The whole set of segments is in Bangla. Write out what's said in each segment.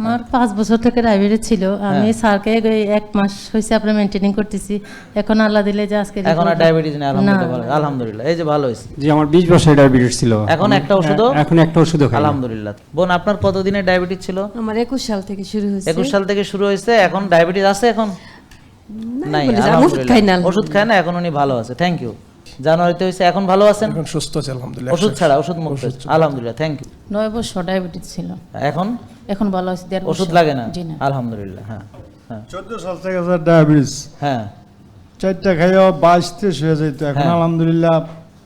আমার পাঁচ বছর থেকে ডায়াবেটিস ছিল। আমি হ্যাঁ। স্যারকে এক মাস হয়েছে আপনার মেনটেনিং করতেছি। এখন আল্লাহ দিলে যে আজকে এখন আর ডায়াবেটিস নেই আলহামদুলিল্লাহ আলহামদুলিল্লাহ এই যে ভালো হয়েছে জি আমার বিশ বছরের ডায়াবেটিস ছিল। এখন একটা ওষুধও? এখন একটা ওষুধও খাই আলহামদুলিল্লাহ। বোন আপনার কতদিনের ডায়াবেটিস ছিল? আমার একুশ সাল থেকে শুরু হয়েছে একুশ সাল থেকে শুরু হয়েছে এখন ডায়াবেটিস আছে এখন? নাই আমি ওষুধ খাই না ওষুধ খায় না এখন উনি ভালো আছে থ্যাংক ইউ জানুয়ারিতে হয়েছে এখন ভালো আছেন? এখন সুস্থ আছে আলহামদুলিল্লাহ ওষুধ ছাড়া ওষুধ মুক্ত আলহামদুলিল্লাহ থ্যাংক ইউ নয় বছর ডায়াবেটিস ছিল। এখন? এখন ভালো আছে দেড় ওষুধ লাগে না? জি না। আলহামদুলিল্লাহ হ্যাঁ হ্যাঁ। চোদ্দ সাল থেকে স্যার ডায়াবেটিস। হ্যাঁ। চারটা খাইও বাইশ তেইশ হয়ে যেত এখন হ্যাঁ। আলহামদুলিল্লাহ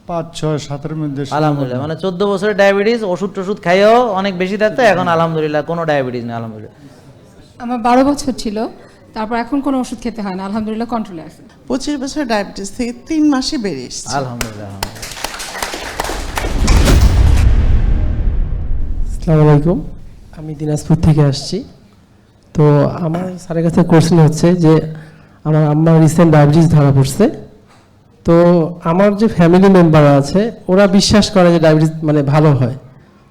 পাঁচ ছয় সাতের মধ্যে আলহামদুলিল্লাহ মানে চোদ্দ বছরের ডায়াবেটিস ওষুধ টষুধ খাইও অনেক বেশি থাকতো এখন আলহামদুলিল্লাহ কোনো ডায়াবেটিস নেই আলহামদুলিল্লাহ। আমার বারো বছর ছিল তারপর এখন কোনো ওষুধ খেতে হয় না আলহামদুলিল্লাহ কন্ট্রোলে আছে। পঁচিশ বছর ডায়াবেটিস থেকে তিন মাসে বেড়ে এসছে। আলহামদুলিল্লাহ আলহামদুলিল্লাহ। আসসালামু আলাইকুম। আমি দিনাজপুর থেকে আসছি। তো আমার স্যারের কাছে কোশ্চেন হচ্ছে যে আমার আম্মা রিসেন্ট ডায়াবেটিস ধরা পড়ছে। তো আমার যে ফ্যামিলি মেম্বার আছে ওরা বিশ্বাস করে যে ডায়াবেটিস মানে ভালো হয়।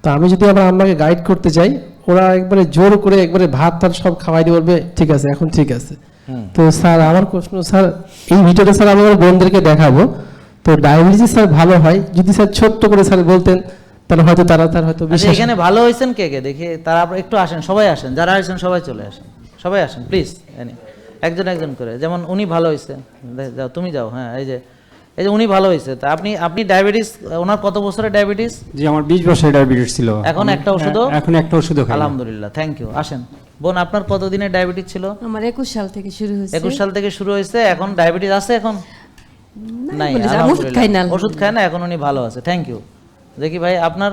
তো আমি যদি আমার আম্মাকে গাইড করতে চাই ওরা একবারে জোর করে একবারে ভাত টাত সব খাওয়াই দিয়ে বলবে ঠিক আছে এখন ঠিক আছে। তো স্যার আমার প্রশ্ন স্যার এই ভিডিওটা স্যার আমি আমার বোনদেরকে দেখাবো। তো ডায়াবেটিস স্যার ভালো হয় যদি স্যার ছোট্ট করে স্যার বলতেন তাহলে হয়তো তারা তার হয়তো আচ্ছা বিশ্বাস এখানে ভালো হয়েছেন কে কে? দেখি তারা একটু আসেন সবাই আসেন যারা আসেন সবাই চলে আসেন। সবাই আসেন প্লিজ একজন একজন করে। যেমন উনি ভালো হয়েছে। যাও তুমি যাও হ্যাঁ এই যে এই যে উনি ভালো হয়েছে। তা আপনি আপনি ডায়াবেটিস ওনার কত বছরের ডায়াবেটিস জি আমার বিশ বছরের ডায়াবেটিস ছিল। এখন একটা ওষুধ এখন একটা ওষুধও খাই আলহামদুলিল্লাহ থ্যাংক ইউ আসেন। বোন আপনার কতদিনের ডায়াবেটিস ছিল? আমার একুশ সাল থেকে শুরু হয়েছে। একুশ সাল থেকে শুরু হয়েছে এখন ডায়াবেটিস আছে এখন? নাই ওষুধ খাই না। ওষুধ খায় না এখন উনি ভালো আছে থ্যাংক ইউ দেখি ভাই আপনার?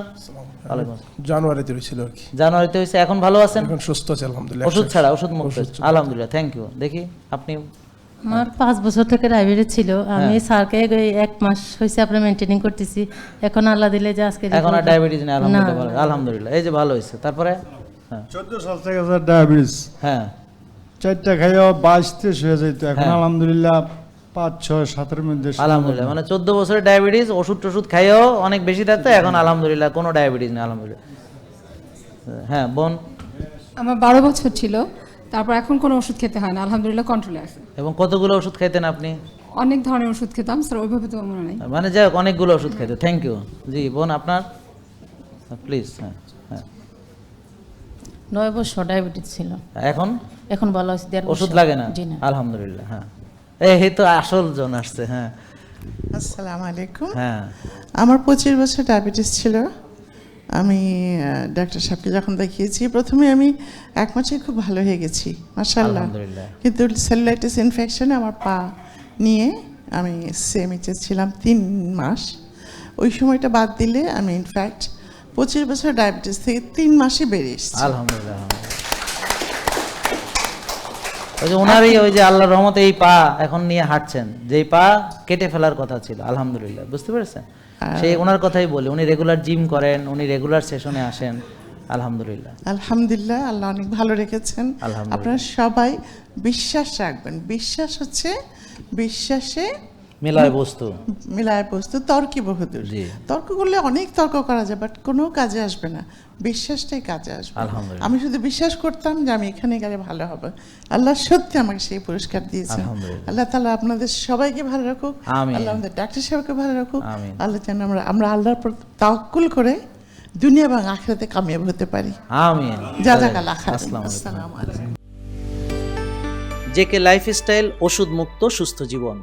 জানুয়ারিতে হয়েছিল আর কি। জানুয়ারিতে হয়েছে এখন ভালো আছেন? এখন সুস্থ আছে আলহামদুলিল্লাহ ওষুধ ছাড়া ওষুধ মুক্ত আলহামদুলিল্লাহ থ্যাংক ইউ দেখি আপনি? আমার পাঁচ বছর থেকে ডায়াবেটিস ছিল। আমি হ্যাঁ। স্যারকে এক মাস হয়েছে আপনার মেনটেনিং করতেছি। এখন আল্লাহ দিলে যে আজকে এখন আর ডায়াবেটিস নেই আলহামদুলিল্লাহ আলহামদুলিল্লাহ এই যে ভালো হয়েছে। তারপরে? হ্যাঁ। চোদ্দ সাল থেকে স্যার ডায়াবেটিস হ্যাঁ। চারটা খাইও বাইশ তেইশ হয়ে যেত এখন হ্যাঁ। আলহামদুলিল্লাহ পাঁচ ছয় সাতের মধ্যে আলহামদুলিল্লাহ মানে চোদ্দ বছরের ডায়াবেটিস ওষুধ টষুধ খাইও অনেক বেশি থাকতো এখন আলহামদুলিল্লাহ কোনো ডায়াবেটিস নেই আলহামদুলিল্লাহ। হ্যাঁ বোন? আমার বারো বছর ছিল তারপর এখন কোনো ওষুধ খেতে হয় না আলহামদুলিল্লাহ কন্ট্রোলে আছে। এবং কতগুলো ওষুধ খাইতেন আপনি? অনেক ধরনের ওষুধ খেতাম স্যার ওইভাবে তো মনে নেই। মানে যাই হোক অনেকগুলো ওষুধ খাইতে থ্যাংক ইউ জি বোন আপনার? প্লিজ হ্যাঁ হ্যাঁ। নয় বছর ডায়াবেটিস ছিল। এখন? এখন ভালো আছে ওষুধ লাগে না? জি না। আলহামদুলিল্লাহ হ্যাঁ। এই তো আসল জন আসছে হ্যাঁ। আসসালামু আলাইকুম। হ্যাঁ। আমার পঁচিশ বছর ডায়াবেটিস ছিল। আমি ডাক্তার সাহেবকে যখন দেখিয়েছি প্রথমে আমি এক মাসে খুব ভালো হয়ে গেছি মার্শাল্লাহ কিন্তু সেলুলাইটিস ইনফেকশনে আমার পা নিয়ে আমি সেমিচে ছিলাম তিন মাস। ওই সময়টা বাদ দিলে আমি ইনফ্যাক্ট পঁচিশ বছর ডায়াবেটিস থেকে তিন মাসে বেড়ে এসেছি। আলহামদুলিল্লাহ আলহামদুলিল্লাহ। ওই যে ওনারই ওই যে আল্লাহর রহমতে এই পা এখন নিয়ে হাঁটছেন। যেই পা কেটে ফেলার কথা ছিল আলহামদুলিল্লাহ বুঝতে পেরেছেন? সেই ওনার কথাই বলি উনি রেগুলার জিম করেন উনি রেগুলার সেশনে আসেন আলহামদুলিল্লাহ। আলহামদুলিল্লাহ আল্লাহ অনেক ভালো রেখেছেন। আপনারা সবাই বিশ্বাস রাখবেন। বিশ্বাস হচ্ছে বিশ্বাসে মেলায় বস্তু। মিলায় বস্তু তর্কে বহুদূর। তর্ক করলে অনেক তর্ক করা যায় বাট কোনো কাজে আসবে না। বিশ্বাসটাই কাজে আসবে। আমি শুধু বিশ্বাস করতাম যে আমি এখানে গেলে ভালো হবে। আল্লাহ সত্যি আমাকে সেই পুরস্কার আলহামদুলিল্লাহ। আল্লাহ তালা আপনাদের সবাইকে ভালো রাখুক। আমিন। আল্লাহ আমাদের ডাক্তার সাহেবকে ভালো রাখুক। আমিন। আল্লাহ যেন আমরা আমরা আল্লাহর পর তাওয়াক্কুল করে দুনিয়া এবং আখেরাতে কামিয়াব হতে পারি। আমিন। যা যা কাল আসসালামু আলাইকুম। জেকে লাইফস্টাইল ওষুধ মুক্ত সুস্থ জীবন।